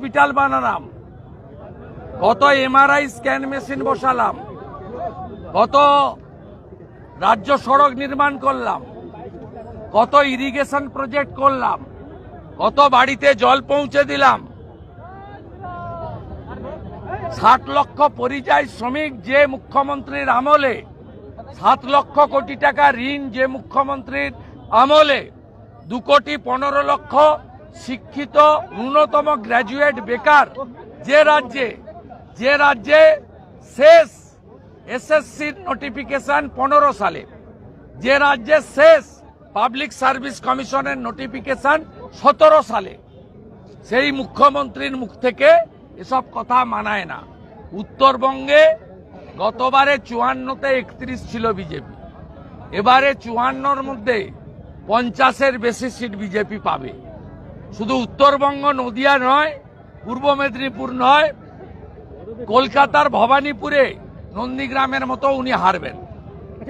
Hospital বানালাম। কত MRI scan machine বসালাম। কত রাজ্য সড়ক নির্মাণ করলাম। কত ইরিগেশন প্রজেক্ট করলাম। কত বাড়িতে জল পৌঁছে দিলাম। ষাট লক্ষ পরিযায়ী শ্রমিক যে মুখ্যমন্ত্রীর আমলে সাত লক্ষ কোটি টাকা ঋণ যে মুখ্যমন্ত্রীর আমলে, দু কোটি পনেরো লক্ষ শিক্ষিত ন্যূনতম গ্র্যাজুয়েট বেকার যে রাজ্যে যে রাজ্যে শেষ এসএসসির নোটিফিকেশন পনেরো সালে, যে রাজ্যে শেষ পাবলিক সার্ভিস কমিশনের নোটিফিকেশন সতেরো সালে, সেই মুখ্যমন্ত্রীর মুখ থেকে এসব কথা মানায় না। উত্তরবঙ্গে গতবারে চুয়ান্নতে একত্রিশ ছিল বিজেপি। এবারে চুয়ান্নর মধ্যে পঞ্চাশের বেশি সিট বিজেপি পাবে। শুধু উত্তরবঙ্গ নদিয়া নয় পূর্ব মেদিনীপুর নয় কলকাতার ভবানীপুরে নন্দীগ্রামের মতো উনি হারবেন।